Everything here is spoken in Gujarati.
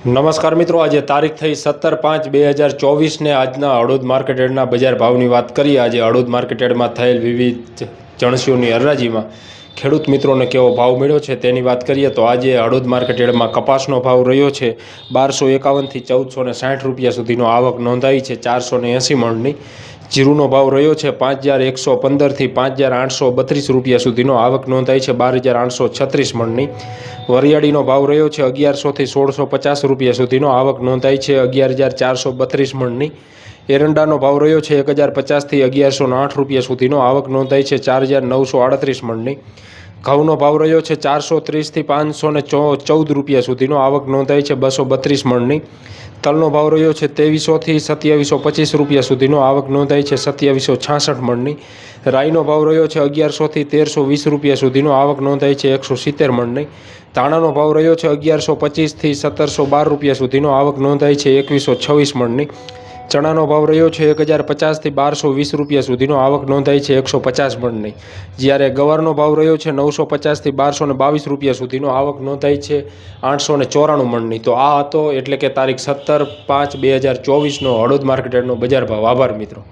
નમસ્કાર મિત્રો, આજે તારીખ થઈ સત્તર પાંચ બે હજાર ચોવીસને આજના અડોદ માર્કેટેડના બજાર ભાવની વાત કરીએ. આજે અડોદ માર્કેટેડમાં થયેલ વિવિધ જણસીઓની હરાજીમાં ખેડૂત મિત્રોને કેવો ભાવ મળ્યો છે તેની વાત કરીએ તો આજે હળોદ માર્કેટેડમાં કપાસનો ભાવ રહ્યો છે. બારસો એકાવનથી ચૌદસો ને સાઠ રૂપિયા સુધીનો આવક નોંધાઈ છે, ચારસો ને એંસી મણની. જીરુનો ભાવ રહ્યો છે પાંચ હજાર એકસો પંદરથી પાંચ હજાર આઠસો બત્રીસ રૂપિયા સુધીનો. આવક નોંધાઈ છે બાર હજાર આઠસો છત્રીસ મણની. વરિયાળીનો ભાવ રહ્યો છે અગિયારસોથી સોળસો પચાસ રૂપિયા સુધીનો. આવક નોંધાઈ છે અગિયાર હજાર ચારસો બત્રીસ મણની. એરંડાનો ભાવ રહ્યો છે એક હજાર પચાસથી અગિયારસો આઠ રૂપિયા સુધીનો. આવક નોંધાઈ છે ચાર હજાર નવસો આડત્રીસ મણની. ઘઉંનો ભાવ રહ્યો છે ચારસો ત્રીસથી પાંચસો ને ચૌદ રૂપિયા સુધીનો. આવક નોંધાઈ છે બસો બત્રીસ મણની. તલનો ભાવ રહ્યો છે ત્રેવીસોથી સત્યાવીસો પચીસ રૂપિયા સુધીનો. આવક નોંધાઈ છે સત્યાવીસો છાસઠ મણની. રાઈનો ભાવ રહ્યો છે અગિયારસોથી તેરસો વીસ રૂપિયા સુધીનો. આવક નોંધાઈ છે એકસો સિત્તેર મણની. ધાણાનો ભાવ રહ્યો છે અગિયારસો પચીસથી સત્તરસો બાર રૂપિયા સુધીનો. આવક નોંધાઈ છે એકવીસો છવ્વીસ મણની. ચણાનો ભાવ રહ્યો છે એક હજાર પચાસથી બારસો વીસ રૂપિયા સુધીનો. આવક નોંધાઈ છે એકસો પચાસ મણની. જ્યારે ગવારનો ભાવ રહ્યો છે નવસો પચાસથી બારસો ને બાવીસ રૂપિયા સુધીનો. આવક નોંધાઈ છે આઠસો ને ચોરાણું મણની. તો આ હતો એટલે કે તારીખ સત્તર પાંચ બે હજાર ચોવીસનો હળદ માર્કેટનો બજાર ભાવ. આભાર મિત્રો.